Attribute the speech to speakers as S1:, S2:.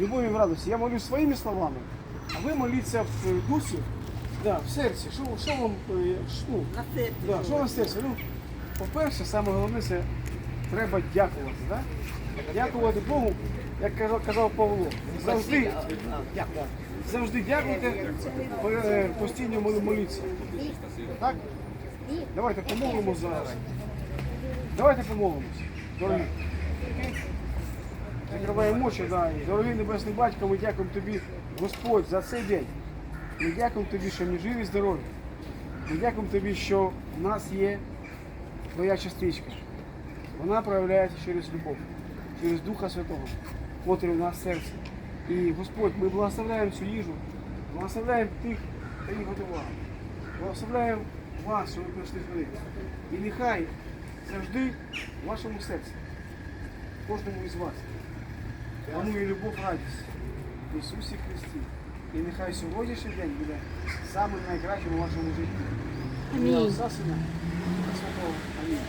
S1: любові в радості. Я молюсь своїми словами, а ви моліться в е, дусі, да, в серці. Що, що вам е, ну,
S2: На серці.
S1: Да, що на серці? Ну, по-перше, саме головне це треба дякувати. Да? Дякувати Богу, як казав, казав Павло. Завжди, завжди дякуйте, е, постійно моліться. Так? Давайте помолимо зараз. Давайте помолимось, дорогі. Закриваємо очі, да. Дорогий Небесний Батько, ми дякуємо тобі, Господь, за цей день. Ми дякуємо тобі, що ми живі і здорові. Ми дякуємо тобі, що в нас є твоя частичка. Вона проявляється через любов, через Духа Святого, котрий в нас в серці. І Господь, ми благословляємо цю їжу, благословляємо тих, хто її готував. Благословляємо вас, що ви прийшли сюди. І нехай завжди в вашому серці, кожному із вас, панує любов, радість в Ісусі Христі. І нехай сьогоднішній день буде самим найкращим у вашому житті. Амінь. Святого. Амінь.